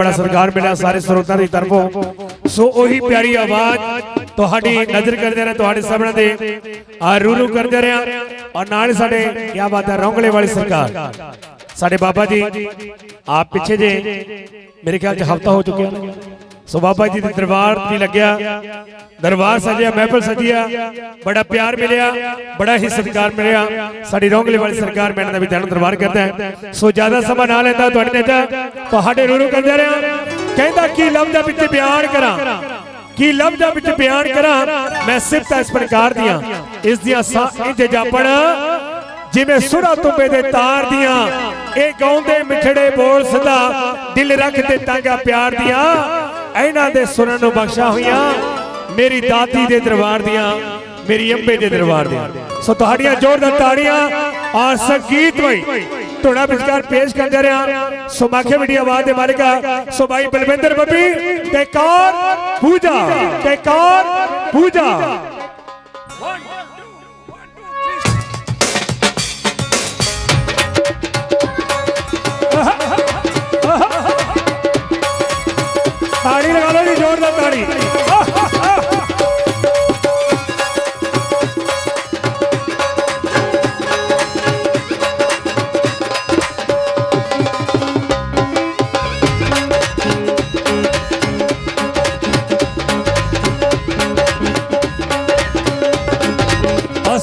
ਬੜਾ ਸਤਿਕਾਰ ਮਿਲਿਆ ਸਾਰੇ ਸਰੋਤਾਂ ਦੀ ਤਰਫੋਂ। ਸੋ ਉਹੀ ਪਿਆਰੀ ਆਵਾਜ਼ ਤੁਹਾਡੀ ਨਜ਼ਰ ਕਰਦੇ ਰਹੇ, ਤੁਹਾਡੇ ਸਾਹਮਣੇ ਦੇ ਆ ਰੂਰੂ ਕਰਦੇ ਰਿਹਾ ਔਰ ਨਾਲ ਹੀ ਸਾਡੇ ਕੀ ਬਾਤ ਹੈ, ਰੌਂਗਲੇ ਵਾਲੀ ਸਰਕਾਰ। ਸਾਡੇ ਬਾਬਾ ਜੀ, ਆਪ ਪਿੱਛੇ ਜੇ, ਮੇਰੇ ਖਿਆਲ ਚ ਹਫਤਾ ਹੋ ਚੁੱਕਿਆ। ਸੋ ਬਾਬਾ ਜੀ ਦੇ ਦਰਬਾਰ ਵੀ ਲੱਗਿਆ। ਦਰਬਾਰ ਸਜਿਆ ਮਹਿਫਲ ਸਜਿਆ ਬੜਾ ਪਿਆਰ ਮਿਲਿਆ ਬੜਾ ਹੀ ਸਤਿਕਾਰ ਮਿਲਿਆ। ਸਾਡੀ ਰੌਂਗਲੇ ਵਾਲੀ ਸਰਕਾਰ ਮੈਨਾਂ ਦਾ ਵੀ ਧੰਨ ਦਰਬਾਰ ਕਰਦਾ ਹੈ। ਸੋ ਜ਼ਿਆਦਾ ਸਮਾਂ ਨਾ ਲੈਂਦਾ ਤੁਹਾਡੇ ਨੇਤਾ ਤੁਹਾਡੇ ਰੂਰੂ ਕਰਦੇ ਰਿਹਾ ਕਹਿੰਦਾ ਕੀ ਲਫ਼ਜ਼ਾਂ ਵਿੱਚ ਬਿਆਨ ਕਰਾਂ? ਕੀ ਲਫ਼ਜ਼ਾਂ ਵਿੱਚ ਬਿਆਨ ਕਰਾਂ? ਮੈਂ ਸਿਫਤਾਂ ਇਸ ਪ੍ਰਕਾਰ ਦੀਆਂ। ਇਸ ਦੀਆਂ ਇੰਜ ਜਾਪਣ ਜਿਵੇਂ ਸੁਰਾ ਤੁੰਬੇ ਦੇ ਤਾਰ ਦੀਆਂ, ਇਹ ਗਾਉਂਦੇ ਮਿੱਠੜੇ ਬੋਲ ਸਦਾ ਦਿਲ ਰੱਖ ਤੇ ਤਾਂਗਾ ਪਿਆਰ ਦੀਆਂ। ਇਹਨਾਂ ਦੇ ਸੁਣਨ ਨੂੰ ਬਖਸ਼ਾ ਹੋਈਆਂ, ਮੇਰੀ ਦਾਤੀ ਦੇ ਦਰਬਾਰ ਦੀਆਂ, ਮੇਰੀ ਅੰਬੇ ਦੇ ਦਰਬਾਰ ਦੀਆਂ। ਸੋ ਤੁਹਾਡੀਆਂ ਜ਼ੋਰਦਾਰ ਤਾੜੀਆਂ ਔਰ ਸੰਗੀਤ ਹੋਈ। ਤੁਹਾਡਾ ਵਿਚਕਾਰ ਪੇਸ਼ ਕਰਦੇ ਰਿਹਾ। ਸੋ ਮੀਡੀਆ ਆਵਾਜ਼ ਦੇ ਮਾਲਕਾ ਸੋ ਭਾਈ ਬਲਵਿੰਦਰ ਬੱਬੀ ਤੇ ਕੌਰ ਪੂਜਾ ਤੇ ਕੌਰ ਪੂਜਾ। ਤਾੜੀ ਲਗਾ ਲਓ ਜੀ ਜ਼ੋਰਦਾਰ ਤਾੜੀ।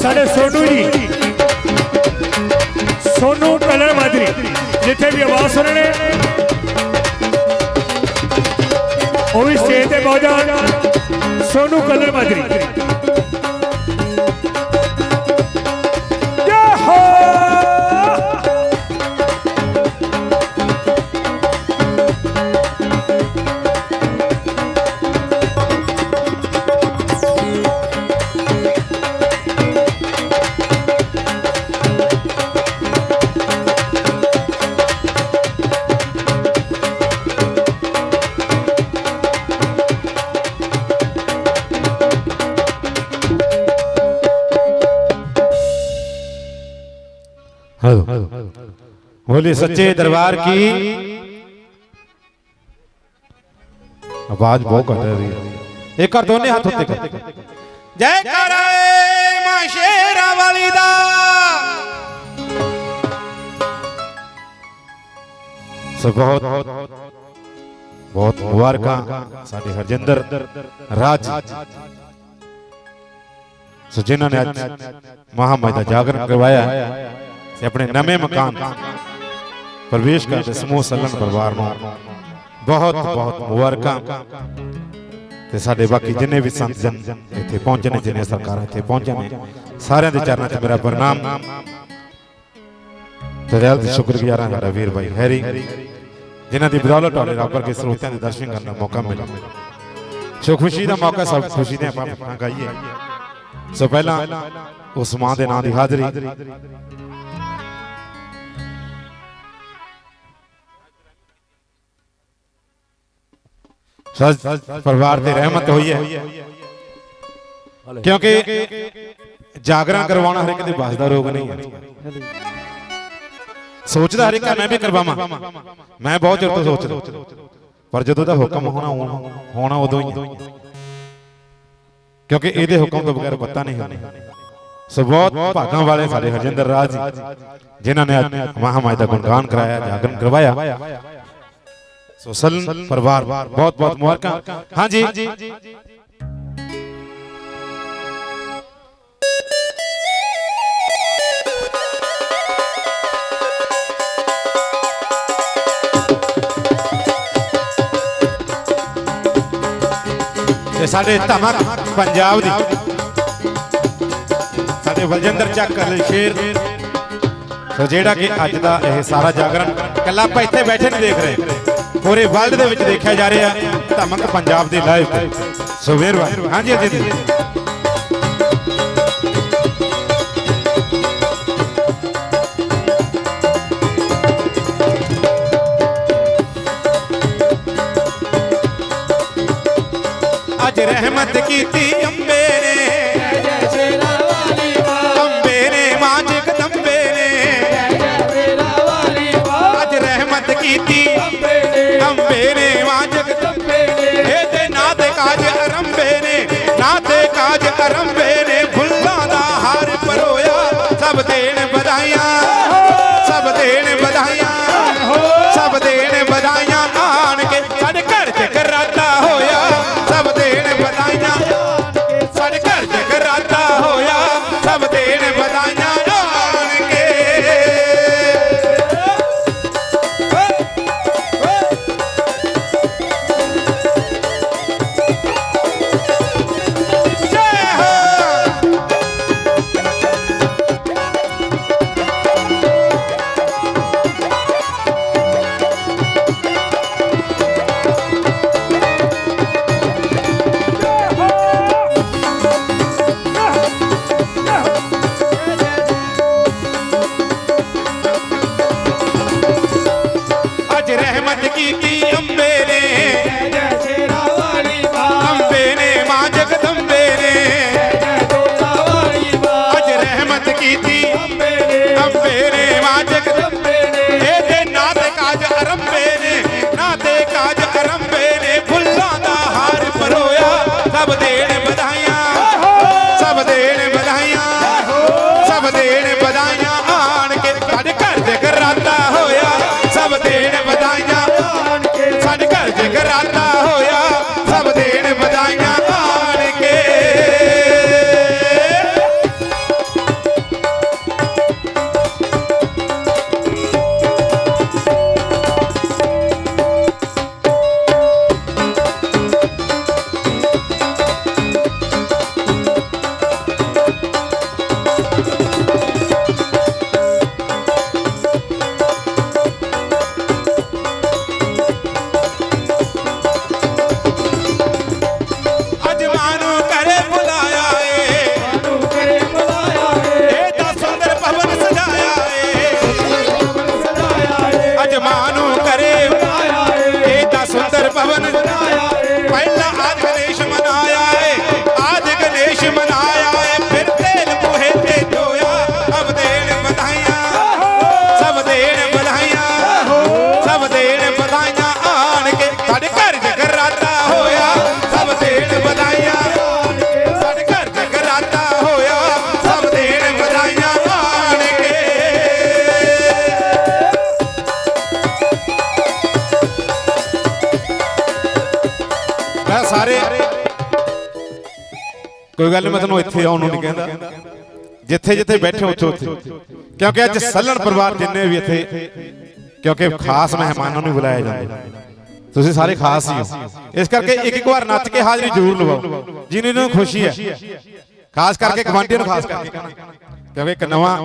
ਸਾਡੇ ਸੋਨੂ ਜੀ। ਸੋਨੂ ਕਲਰ ਮਾਜਰੀ, ਜਿੱਥੇ ਵੀ ਆਵਾਜ਼ ਸੁਣਨੇ ਵੀ ਸਟੇਜ ਤੇ ਪਹੁੰਚ बोले सच्चे दरबार की आवाज बहुत कर रही है एक और दोनों हाथ होते कर जय करे मां शेरा वाली दा सो बहुत बहुत मुबारक साडे हरजिंदर राज ਸੋ ਜਿਨ੍ਹਾਂ ਨੇ ਅੱਜ ਮਹਾਮਾਈ ਦਾ ਜਾਗਰਣ ਕਰਵਾਇਆ ਤੇ ਆਪਣੇ ਨਵੇਂ ਮਕਾਨ ਪ੍ਰਵੇਸ਼ ਕਰਦੇ ਸਮੂਹ ਸੱਲਣ ਪਰਿਵਾਰ ਨੂੰ। ਬਹੁਤ ਬਹੁਤ ਮੁਬਾਰਕਾਂ। ਤੇ ਸਾਡੇ ਬਾਕੀ ਜਿੰਨੇ ਵੀ ਸੰਤ ਜਨ ਇੱਥੇ ਪਹੁੰਚੇ ਨੇ ਜਿੰਨੇ ਸਰਕਾਰਾਂ ਇੱਥੇ ਪਹੁੰਚੇ ਨੇ, ਸਾਰਿਆਂ ਦੇ ਚਰਨਾਂ 'ਚ ਮੇਰਾ ਪ੍ਰਣਾਮ। ਤੇ ਦਿਲ ਦੇ ਸ਼ੁਕਰਗੁਜ਼ਾਰ ਹਾਂ ਸਾਡਾ ਵੀਰ ਭਾਈ ਹੈਰੀ, ਜਿਨ੍ਹਾਂ ਦੀ ਬਦੌਲਤ ਤੁਹਾਡੇ ਰੱਬ ਵਰਗੇ ਸਰੋਤਿਆਂ ਦੇ ਦਰਸ਼ਨ ਕਰਨ ਦਾ ਮੌਕਾ ਮਿਲਿਆ। ਸੋ ਖੁਸ਼ੀ ਦਾ ਮੌਕਾ ਸਭ ਖੁਸ਼ੀ ਦੇ ਆਪਾਂ ਗਾਈਏ ਸੋ ਪਹਿਲਾਂ ਉਸ ਮਾਂ ਦੇ ਨਾਂ ਦੀ ਹਾਜ਼ਰੀ। ਸਜ ਪਰਿਵਾਰ ਤੇ ਰਹਿਮਤ ਹੋਈ ਹੈ। ਕਿਉਂਕਿ ਜਾਗਰਾਂ ਕਰਵਾਉਣਾ ਹਰ ਇੱਕ ਦੇ ਬਸ ਦਾ ਰੋਗ ਨਹੀਂ ਹੈ। ਸੋਚਦਾ ਹਰ ਇੱਕ ਮੈਂ ਵੀ ਕਰਵਾਵਾਂ। ਮੈਂ ਬਹੁਤ ਚਿਰ ਤੋਂ ਸੋਚਦਾ। ਪਰ ਜਦੋਂ ਦਾ ਹੁਕਮ ਹੋਣਾ, ਹੋਣਾ- ਉਦੋਂ ਹੀ ਕਿਉਂਕਿ ਇਹਦੇ ਹੁਕਮ ਤੋਂ ਬਗੈਰ ਪਤਾ ਨਹੀਂ ਹੋਣੀ ਸੋ ਬਹੁਤ ਭਾਗਾਂ ਵਾਲੇ ਸਾਡੇ ਹਰਜਿੰਦਰ ਰਾਜ ਜੀ, ਜਿਨ੍ਹਾਂ ਨੇ ਅੱਜ ਦਾ ਗੁਣਗਾਨ ਕਰਾਇਆ, ਜਾਗਰਣ ਕਰਵਾਇਆ। ਸੋ ਸਲਨ ਪਰਿਵਾਰ, ਬਹੁਤ ਬਹੁਤ ਮੁਬਾਰਕਾਂ। ਹਾਂਜੀ। ਤੇ ਸਾਡੇ ਧਮਕ ਪੰਜਾਬ ਦੀ। ਸਾਡੇ ਵਲਜਿੰਦਰ ਚੱਕ ਸ਼ੇਰ। ਸੋ ਜਿਹੜਾ ਕਿ ਅੱਜ ਦਾ ਇਹ ਸਾਰਾ ਜਾਗਰਣ, ਕੱਲਾ ਆਪਾਂ ਇੱਥੇ ਬੈਠੇ ਨਹੀਂ ਦੇਖ ਰਹੇ। ਪੂਰੇ ਵਰਲਡ ਦੇ ਵਿੱਚ ਦੇਖਿਆ ਜਾ ਰਿਹਾ, ਧਮਕ ਪੰਜਾਬ ਦੀ ਲਾਈਵ ਸੋ ਮਿਹਰਬਾਨੀ। ਹਾਂਜੀ ਹਾਂਜੀ ਜੀ ਅੱਜ ਰਹਿਮਤ ਕੀਤੀ ਕਾਜ ਅਰੰਭੇ ਨੇ ਨਾਥੇ ਕਾਜ ਅਰੰਭੇ ਨੇ। ਸਾਰੇ। ਕੋਈ ਗੱਲ ਮੈਂ ਤੁਹਾਨੂੰ ਇੱਥੇ ਆਉਣ ਨੂੰ ਨਹੀਂ ਕਹਿੰਦਾ। ਜਿੱਥੇ ਜਿੱਥੇ ਬੈਠੇ, ਉੱਥੇ ਉੱਥੇ। ਕਿਉਂਕਿ ਅੱਜ ਸੱਲਣ ਪਰਿਵਾਰ ਜਿੰਨੇ ਵੀ ਇੱਥੇ, ਕਿਉਂਕਿ ਖਾਸ ਮਹਿਮਾਨਾਂ ਨੂੰ ਬੁਲਾਇਆ ਜਾਂਦਾ। ਤੁਸੀਂ ਸਾਰੇ ਖਾਸ ਹੀ ਹੋ। ਇਸ ਕਰਕੇ ਇੱਕ ਇੱਕ ਵਾਰ ਨੱਚ ਕੇ ਹਾਜ਼ਰੀ ਜ਼ਰੂਰ ਲਵਾਓ। ਜਿਨ੍ਹਾਂ ਨੂੰ ਖੁਸ਼ੀ ਹੈ। ਖਾਸ ਕਰਕੇ ਗਵਾਂਢੀਆਂ ਨੂੰ ਖਾਸ ਕਰਕੇ ਕਿਉਂਕਿ ਇੱਕ ਨਵਾਂ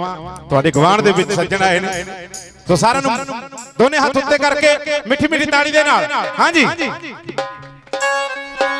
ਤੁਹਾਡੇ ਗਵਾਂਢ ਦੇ ਵਿੱਚ ਸੱਜਣ ਆਏ ਨੇ। ਸੋ ਸਾਰਿਆਂ ਨੂੰ ਦੋਨੇ ਹੱਥ ਉੱਤੇ ਕਰਕੇ ਮਿੱਠੀ ਮਿੱਠੀ ਤਾੜੀ ਦੇ ਨਾਲ। ਹਾਂਜੀ। Música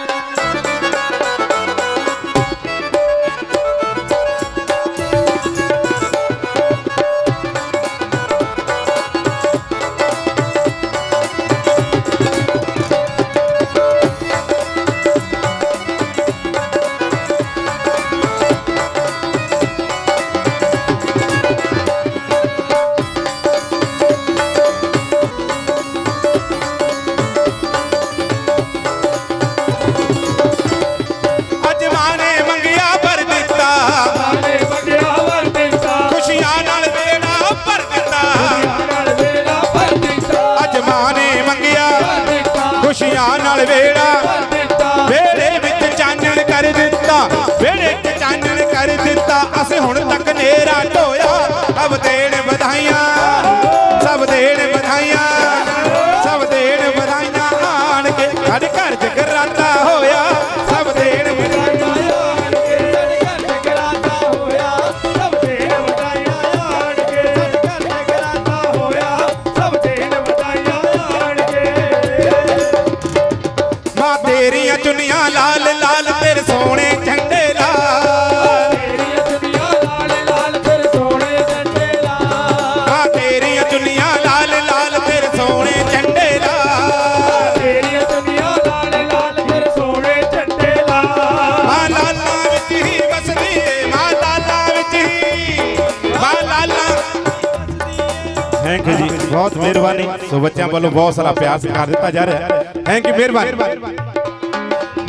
ਮਿਹਰਬਾਨੀ। ਸੋ ਬੱਚਿਆਂ ਵੱਲੋਂ ਬਹੁਤ ਸਾਰਾ ਪਿਆਰ ਕਰ ਦਿੱਤਾ ਜਾ ਰਿਹਾ। ਥੈਂਕ ਯੂ ਮਿਹਰਬਾਨੀ।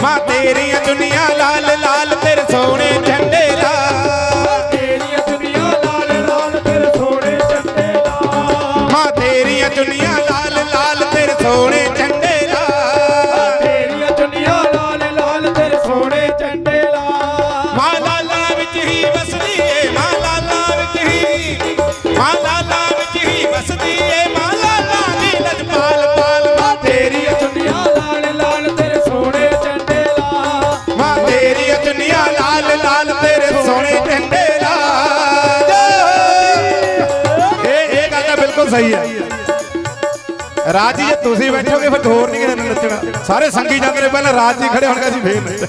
ਮਾਂ ਤੇਰੀਆਂ ਦੁਨੀਆ ਲਾਲ ਲਾਲ, ਤੇਰੇ ਸੋਹਣੇ ਝੰਡੇ ਦਾ। ਹੀ ਹੈ। ਰਾਜ ਜੀ ਜੇ ਤੁਸੀਂ ਬੈਠੋਗੇ ਫਿਰ ਹੋਰ ਨਹੀਂ ਕਿਸੇ ਨੱਚਣਾ। ਸਾਰੇ ਸੰਗੀ ਜਾਂਦੇ ਨੇ ਪਹਿਲਾਂ ਰਾਜ ਜੀ ਖੜੇ ਹੋਣਗੇ, ਅਸੀਂ ਫੇਰ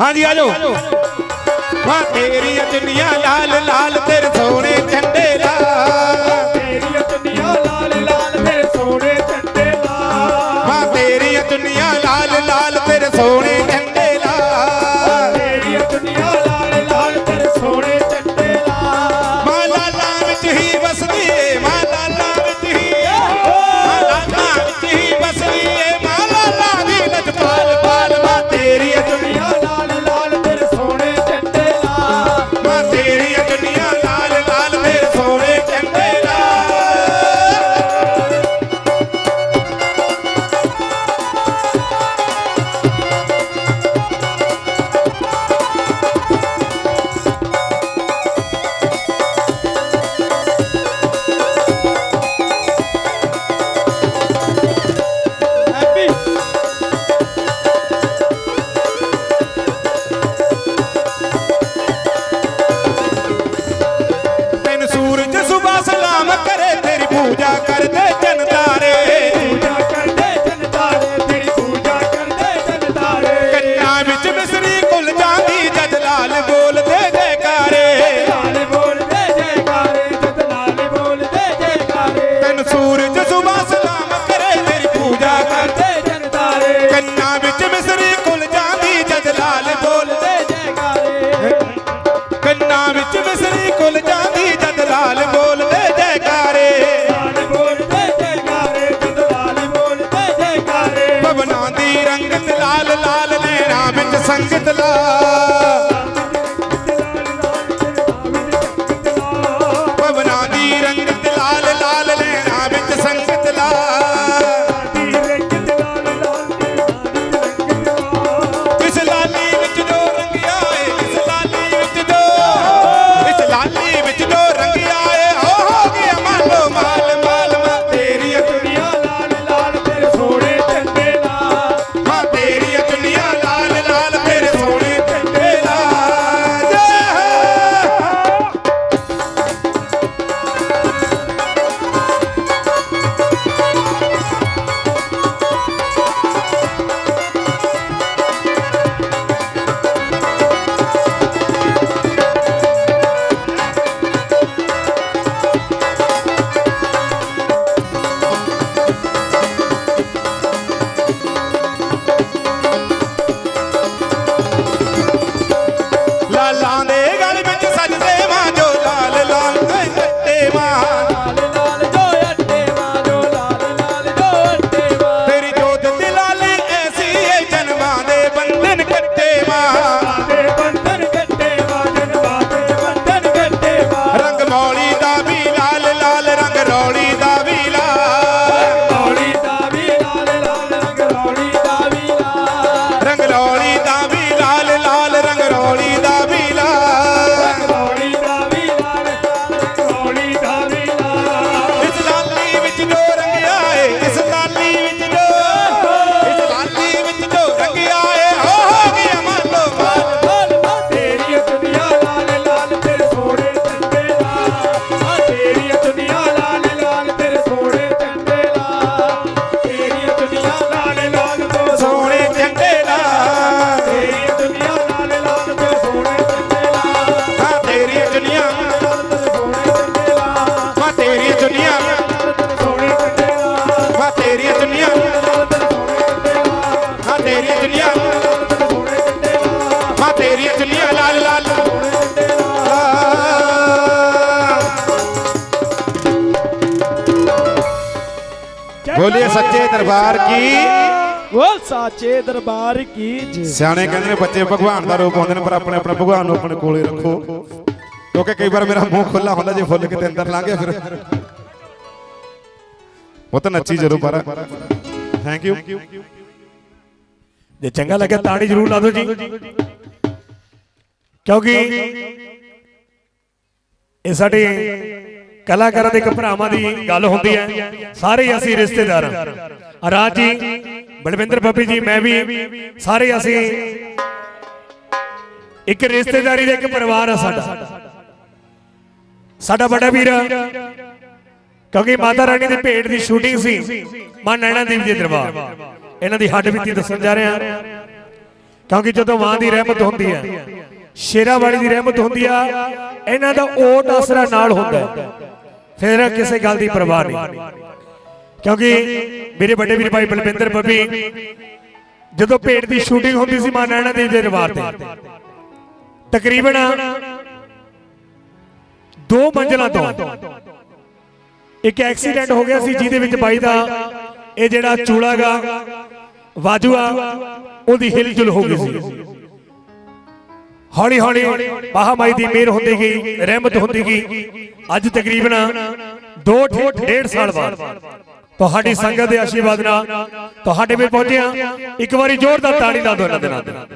ਹਾਂਜੀ, ਆ ਜਾਓ। ਵਾ ਤੇਰੀ ਅਜਨੀਆਂ ਲਾਲ ਲਾਲ ਤੇਰੇ ਸੋਹਣੇ ਝੰਡੇ ਲਾਲ ਸਾਚੇ ਦਰਬਾਰ ਕੀ ਜੈ? ਸਿਆਣੇ ਕਹਿੰਦੇ ਨੇ ਬੱਚੇ ਭਗਵਾਨ ਦਾ ਰੂਪ ਹੁੰਦੇ ਨੇ ਪਰ ਆਪਣੇ ਆਪਣੇ ਭਗਵਾਨ ਨੂੰ ਆਪਣੇ ਕੋਲੇ ਰੱਖੋ। ਕਿਉਂਕਿ ਕਈ ਵਾਰ ਮੇਰਾ ਮੂੰਹ ਖੁੱਲਾ ਹੁੰਦਾ ਜੇ ਫੁੱਲ ਕਿਤੇ ਅੰਦਰ ਲੰਘ ਗਿਆ ਫਿਰ। ਉਹ ਤਾਂ ਨੱਚੀ ਜਦੋਂ ਪਰ। ਥੈਂਕ ਯੂ ਜੇ ਚੰਗਾ ਲੱਗੇ ਤਾੜੀ ਜ਼ਰੂਰ ਲਾ ਦਿਓ ਜੀ। ਕਿਉਂਕਿ ਇਹ ਸਾਡੇ ਕਲਾਕਾਰਾਂ ਦੇ ਇੱਕ ਭਰਾਵਾਂ ਦੀ ਗੱਲ ਹੁੰਦੀ ਹੈ। ਸਾਰੇ ਅਸੀਂ ਰਿਸ਼ਤੇਦਾਰ ਹਾਂ। ਰਾਜ ਜੀ ਬਲਵਿੰਦਰ ਬੱਬੀ ਜੀ, ਮੈਂ ਵੀ ਸਾਰੇ ਅਸੀਂ ਇੱਕ ਰਿਸ਼ਤੇਦਾਰੀ ਦਾ ਇੱਕ ਪਰਿਵਾਰ ਆ ਸਾਡਾ। ਸਾਡਾ ਵੱਡਾ ਵੀਰ, ਕਿਉਂਕਿ ਮਾਤਾ ਰਾਣੀ ਦੀ ਭੇਟ ਦੀ ਸ਼ੂਟਿੰਗ ਸੀ, ਮਾਂ ਨੈਣਾ ਦੇਵੀ ਦੇ ਦਰਬਾਰ। ਇਹਨਾਂ ਦੀ ਹੱਡ ਬੀਤੀ ਦੱਸਣ ਜਾ ਰਿਹਾ, ਕਿਉਂਕਿ ਜਦੋਂ ਮਾਂ ਦੀ ਰਹਿਮਤ ਹੁੰਦੀ ਹੈ, ਸ਼ੇਰਾ ਵਾਲੀ ਦੀ ਰਹਿਮਤ ਹੁੰਦੀ ਆ, ਇਹਨਾਂ ਦਾ ਓਟ ਆਸਰਾ ਨਾਲ ਹੁੰਦਾ ਫਿਰ ਕਿਸੇ ਗੱਲ ਦੀ ਪਰਵਾਹ ਨਹੀਂ। ਕਿਉਂਕਿ ਮੇਰੇ ਵੱਡੇ ਵੀਰ ਭਾਈ ਬਲਵਿੰਦਰ ਬੱਬੀ ਜਦੋਂ ਭੇਟ ਦੀ ਸ਼ੂਟਿੰਗ ਹੁੰਦੀ ਸੀ ਮਾਂ ਨੈਣਾ ਦੇਵੀ ਦੇ ਦਰਬਾਰ ਤੇ, ਤਕਰੀਬਨ ਦੋ ਮੰਜ਼ਲਾਂ ਤੋਂ ਇੱਕ ਐਕਸੀਡੈਂਟ ਹੋ ਗਿਆ ਸੀ ਜਿਹਦੇ ਵਿੱਚ ਬਾਈ ਦਾ, ਇਹ ਜਿਹੜਾ ਚੂੜਾਗਾ ਵਾਜੂਆ ਉਹਦੀ ਹਿਲਜੁਲ ਹੋ ਗਈ ਸੀ। ਹੌਲੀ ਹੌਲੀ ਮਹਾਮਾਈ ਦੀ ਮਿਹਰ ਹੁੰਦੀ ਗਈ, ਰਹਿਮਤ ਹੁੰਦੀ ਗਈ। ਅੱਜ ਤਕਰੀਬਨ 2 ਡੇਢ ਸਾਲ ਬਾਅਦ ਤੁਹਾਡੀ ਸੰਗਤ ਦੇ ਆਸ਼ੀਰਵਾਦ ਨਾਲ ਤੁਹਾਡੇ ਵਿੱਚ ਪਹੁੰਚਿਆ ਇੱਕ ਵਾਰੀ ਜ਼ੋਰਦਾਰ ਤਾੜੀ ਲਾ ਦਿਓ ਇਹਨਾਂ ਦੇ ਨਾਲ।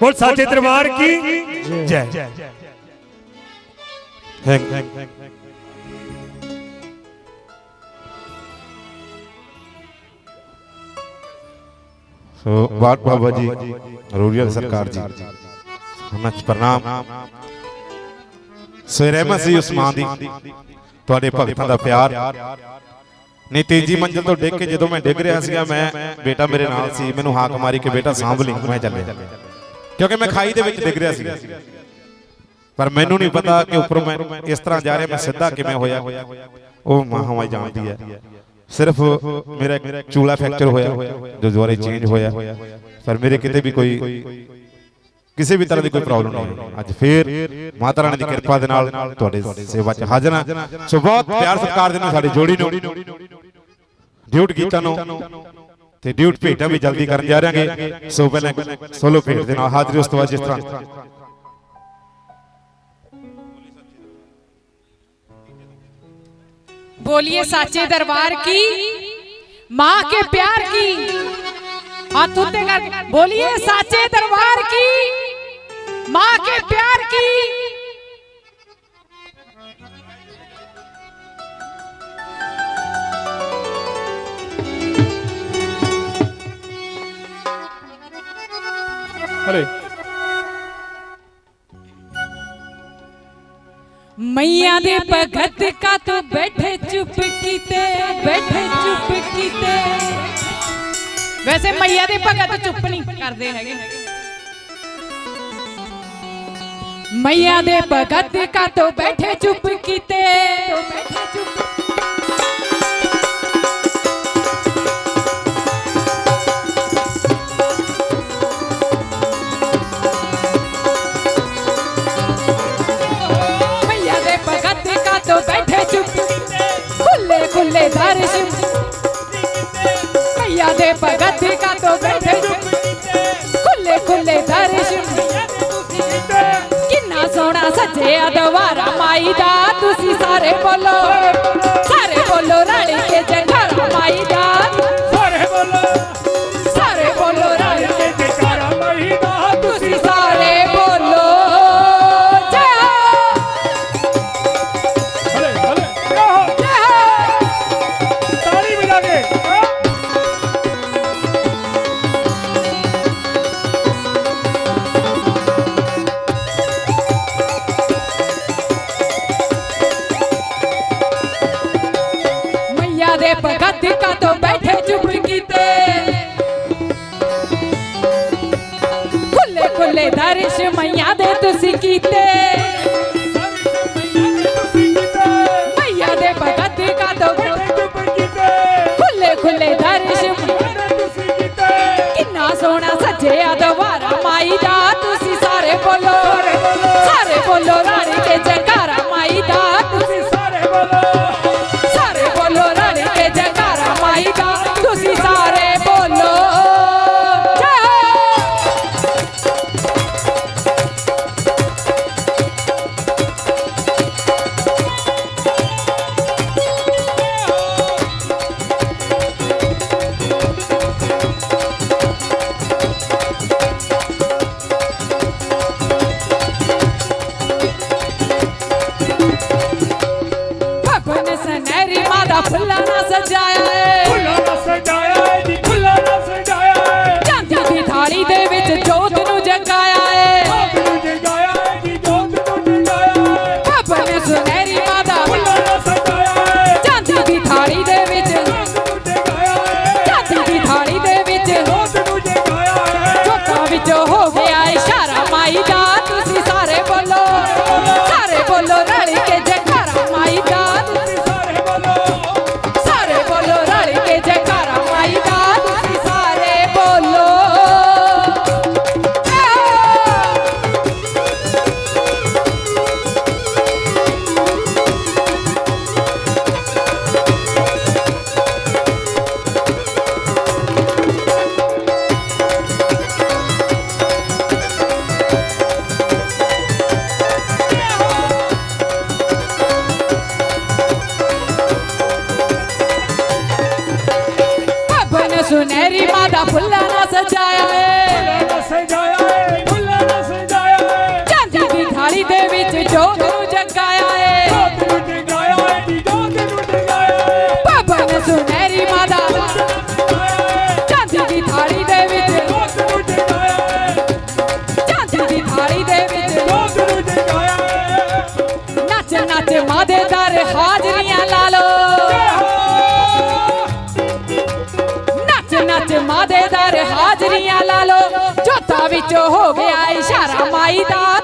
ਬੋਲ ਸਾਚੇ ਦਰਬਾਰ ਕੀ? ਜੈ। ਥੈਂਕ ਸੋ ਬਾਟ ਬਾਬਾ ਜੀ ਰੂਰੀਆ ਸਰਕਾਰ ਜੀ ਹਮਤ ਪ੍ਰਣਾਮ। ਸੋ ਰਹਿਮਤ ਸੀ ਉਸਮਾਨ ਦੀ ਤੁਹਾਡੇ ਭਗਤਾਂ ਦਾ ਪਿਆਰ। ਨਹੀਂ ਤੀਜੀ ਮੰਜ਼ਲ ਤੋਂ ਡਿੱਗ ਕੇ ਜਦੋਂ ਮੈਂ ਡਿੱਗ ਰਿਹਾ ਸੀਗਾ ਮੈਂ ਬੇਟਾ ਮੇਰੇ ਨਾਲ ਸੀ ਮੈਨੂੰ ਹਾਕ ਮਾਰੀ ਕਿ ਬੇਟਾ ਸਾਂਭ ਲਈ ਮੈਂ ਚੱਲਿਆ। ਕਿਉਂਕਿ ਮੈਂ ਖਾਈ ਦੇ ਵਿੱਚ ਡਿੱਗ ਰਿਹਾ ਸੀਗਾ। ਪਰ ਮੈਨੂੰ ਨਹੀਂ ਪਤਾ ਕਿ ਉੱਪਰੋਂ ਮੈਂ ਇਸ ਤਰ੍ਹਾਂ ਜਾ ਰਿਹਾ ਮੈਂ ਸਿੱਧਾ ਕਿਵੇਂ ਹੋਇਆ। ਉਹ ਮਹਾਮਾਈ ਜਾਣਦੀ ਹੈ। ਸਿਰਫ ਮੇਰਾ ਇੱਕ ਚੂਲਾ ਫ੍ਰੈਕਚਰ ਹੋਇਆ ਜੋ ਦੁਬਾਰੇ ਚੇਂਜ ਹੋਇਆ। ਪਰ ਮੇਰੇ ਕਿਤੇ ਵੀ ਕੋਈ ਕਿਸੇ ਵੀ ਤਰ੍ਹਾਂ ਦੀ ਕੋਈ ਪ੍ਰੋਬਲਮ ਨਹੀਂ ਅੱਜ ਫੇਰ ਮਾਤਾ ਰਾਣੀ ਦੀ ਕਿਰਪਾ ਦੇ ਨਾਲ ਤੁਹਾਡੇ ਸੇਵਾ 'ਚ ਹਾਜ਼ਰ ਹਾਂ ਸੋ ਬਹੁਤ ਪਿਆਰ ਸਤਿਕਾਰ ਦੇ ਨਾਲ ਸਾਡੀ ਜੋੜੀ ਨੂੰ ਡਿਊਟ ਗੀਤਾਂ ਨੂੰ ਤੇ ਡਿਊਟ ਭੇਟਾਂ ਵੀ ਜਲਦੀ ਕਰਨ ਜਾ ਰਹਾਂਗੇ ਸੋ ਪਹਿਲਾਂ ਸੋਲੋ ਭੇਟ ਦੇ ਨਾਲ ਹਾਜ਼ਰੀ ਉਸ ਤੋਂ ਬਾਅਦ ਜਿਸ ਤਰ੍ਹਾਂ बोलिए साचे दरबार की माँ के प्यार की हाथ उठे कर बोलिए साचे दरबार की माँ के प्यार की ਹਲੇ मैया दे भगत का तो बैठे चुप कीते बैठे चुप कीते वैसे मैया दे भगत चुप नहीं करते हैगे मैया दे भगत का तो बैठे चुप कीते। खुले दर्शन मैया दे भगत का तो बैठे चुप ਸੋਹਣਾ ਸੱਜਿਆ ਦਵਾਰਾ ਮਾਈ ਦਾ ਤੁਸੀਂ ਸਾਰੇ ਬੋਲੋ ਸਾਰੇ ਬੋਲੋ ਰਾਣੀ ਕੇ ਜੰਗਾਰਾ ਮਾਈ ਦਾ ਸਾਰੇ ਭਗਤ ਕਾ ਤੋਂ ਬੈਠੇ ਚੁੱਪ ਕੀਤੇ। ਖੁੱਲੇ ਖੁੱਲੇ ਦਰਸ਼ ਮਈਆ ਦੇ ਤੁਸੀਂ ਕੀਤੇ। ਮਈਆ ਦੇ ਭਗਤ ਕਾ ਤੋਂ ਬੈਠੇ ਚੁੱਪ ਕੀਤੇ। ਖੁੱਲੇ ਖੁੱਲੇ ਦਰਸ਼ ਕਿੰਨਾ ਸੋਹਣਾ ਸਜਿਆ ਦਵਾਰਾ ਮਾਈ ਦਾ ਤੁਸੀਂ ਸਾਰੇ ਬੋਲੋ। ਸਾਰੇ ਬੋਲੋ। ਰਾਣੀ ਤੇ ਜੰਕਾਰਾ ਮਾਈ ਦਾ ਤੁਸੀਂ ਸਾਰੇ ਬੋਲੋ। ਨੱਚ ਮਾਦੇ ਦਰ ਹਾਜ਼ਰੀਆਂ ਲਾ ਲੋ ਜੋਤਾ ਵਿੱਚ ਹੋ ਗਿਆ ਇਸ਼ਾਰਾ ਮਾਈ ਦਾ।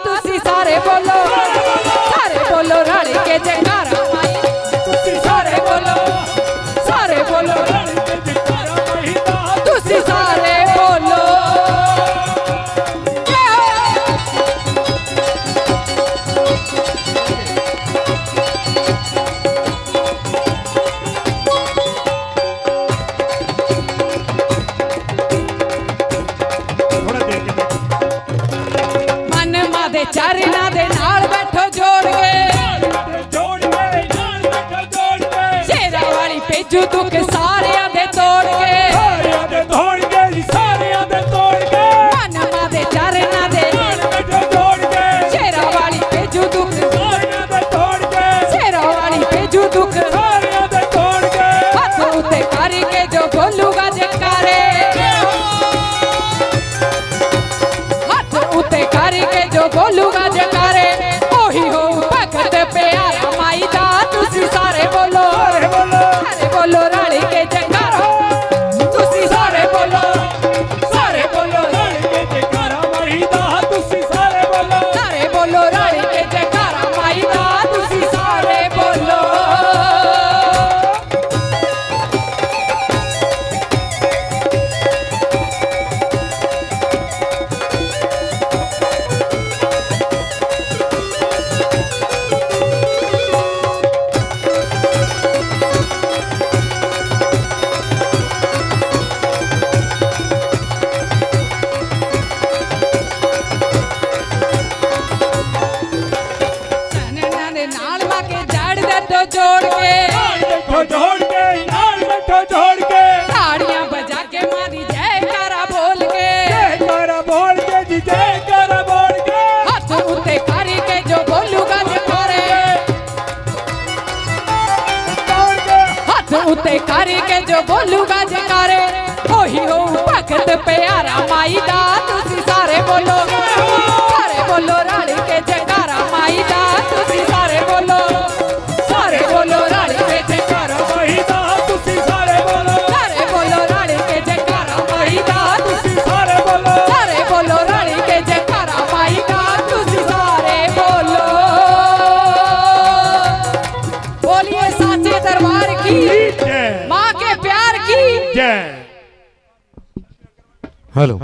ਹੈਲੋ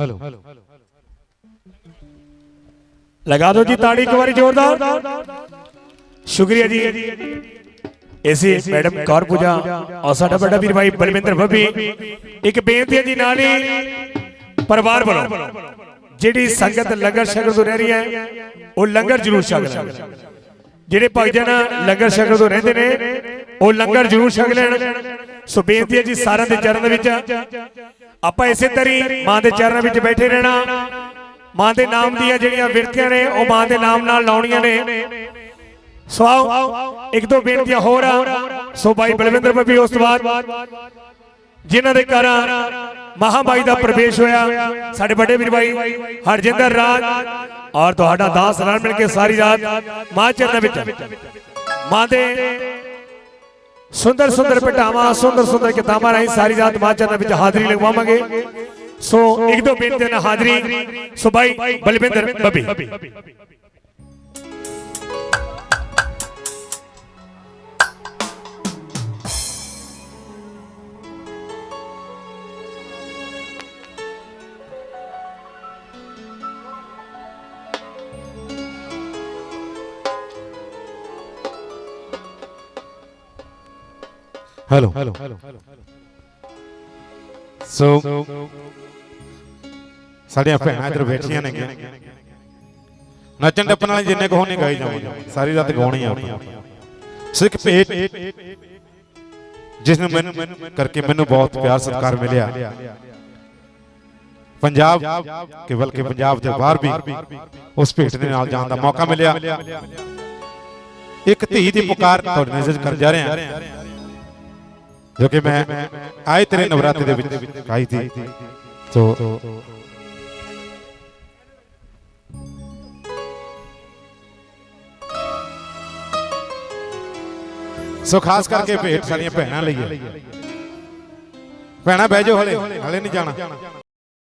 ਲਗਾ ਦਿਓ ਜੀ ਤਾੜੀ ਇੱਕ ਵਾਰੀ ਜ਼ੋਰਦਾਰ। ਸ਼ੁਕਰੀਆ ਜੀ। ਇਸੇ ਮੈਡਮ ਕੌਰ ਪੂਜਾ ਔਰ ਸਾਡਾ ਵੱਡਾ ਵੀਰ ਭਾਈ ਬਲਵਿੰਦਰ ਬੱਬੀ ਇੱਕ ਬੇਨਤੀ ਹੈ ਜੀ ਨਾਲ ਹੀ ਪਰਿਵਾਰ ਵੱਲੋਂ ਜਿਹੜੀ ਸੰਗਤ ਲੰਗਰ ਛਕਣ ਤੋਂ ਰਹਿ ਰਹੀ ਹੈ ਉਹ ਲੰਗਰ ਜ਼ਰੂਰ ਛਕ ਲੈਣ। ਜਿਹੜੇ ਭਗਜਨ ਲੰਗਰ ਛਕਣ ਤੋਂ ਰਹਿੰਦੇ ਨੇ ਉਹ ਲੰਗਰ ਜ਼ਰੂਰ ਛਕ ਲੈਣ। ਸੋ ਬੇਨਤੀ ਹੈ ਜੀ ਸਾਰਿਆਂ ਦੇ ਚਰਨ ਦੇ ਵਿੱਚ ਆਪਾਂ ਇਸੇ ਤਰੀ ਮਾਂ ਦੇ ਚਰਨਾਂ ਵਿੱਚ ਬੈਠੇ ਰਹਿਣਾ। ਮਾਂ ਦੇ ਨਾਮ ਦੀਆਂ ਜਿਹੜੀਆਂ ਵਿਰਤੀਆਂ ਨੇ ਉਹ ਮਾਂ ਦੇ ਨਾਮ ਨਾਲ ਲਾਉਣੀਆਂ ਨੇ। ਸੋ ਇੱਕ ਦੋ ਬੇਨਤੀਆਂ ਹੋਰ ਆ। ਸੋ ਭਾਈ ਬਲਵਿੰਦਰ ਬੱਬੀ ਉਸ ਤੋਂ ਬਾਅਦ ਜਿਨ੍ਹਾਂ ਦੇ ਘਰ ਮਹਾਮਾਈ ਦਾ ਪ੍ਰਵੇਸ਼ ਹੋਇਆ। ਸਾਡੇ ਵੱਡੇ ਵੀਰ ਭਾਈ ਹਰਜਿੰਦਰ ਰਾਜ ਔਰ ਤੁਹਾਡਾ ਦਾਸ ਨਾਲ ਮਿਲ ਕੇ ਸਾਰੀ ਰਾਤ ਮਾਂ ਚਰਨਾਂ ਵਿੱਚ। ਮਾਂ ਦੇ ਸੁੰਦਰ ਸੁੰਦਰ ਪਟਾਵਾਂ ਸੁੰਦਰ ਸੁੰਦਰ ਕਿਤਾਬਾਂ ਰਾਹੀਂ ਸਾਰੀ ਰਾਤ ਮਾਂ ਚਰਨਾਂ ਵਿੱਚ ਹਾਜ਼ਰੀ ਲਗਵਾਵਾਂਗੇ। ਸੋ ਇੱਕ ਦੋ ਬੇਨਤੀਆਂ ਨਾਲ ਹਾਜ਼ਰੀ। ਸੋ ਭਾਈ ਬਲਵਿੰਦਰ ਬੱਬੀ। ਹੈਲੋ ਸੋ ਸਾਡੀਆਂ ਭੈਣਾਂ ਇੱਧਰ ਬੈਠੀਆਂ ਨੇ ਨੱਚਣ ਟੱਪਣ ਵਾਲੇ ਜਿੰਨੇ ਕੋ ਹੋਣੇ ਗਾਈ ਜਾਵਾਂਗੇ। ਸਾਰੀ ਰਾਤ ਗਾਉਣੀ ਆ ਆਪਾਂ ਸੋ ਇੱਕ ਭੇਟ ਜਿਸ ਨੂੰ ਮੈਨੂੰ ਕਰਕੇ ਮੈਨੂੰ ਬਹੁਤ ਪਿਆਰ ਸਤਿਕਾਰ ਮਿਲਿਆ। ਪੰਜਾਬ ਕਿ ਬਲਕਿ ਪੰਜਾਬ ਦੇ ਬਾਹਰ ਵੀ ਉਸ ਭੇਟ ਦੇ ਨਾਲ ਜਾਣ ਦਾ ਮੌਕਾ ਮਿਲਿਆ। ਇੱਕ ਧੀ ਦੀ ਪੁਕਾਰ ਤੁਹਾਡੇ ਨਜ਼ਰ ਕਰ ਜਾ ਰਿਹਾ ਜੋ ਕਿ ਮੈਂ ਆਏ ਤੇਰੇ ਨਵਰਾਤੇ ਦੇ ਵਿੱਚ ਗਾਈ ਸੀ। ਸੋ। ਸੋ ਖਾਸ ਕਰਕੇ ਭੇਟ ਸਾਡੀਆਂ ਭੈਣਾਂ ਲਈ ਹੈ ਭੈਣਾਂ ਬਹਿ ਜਾਓ ਹਲੇ ਹਲੇ ਨਹੀਂ ਜਾਣਾ।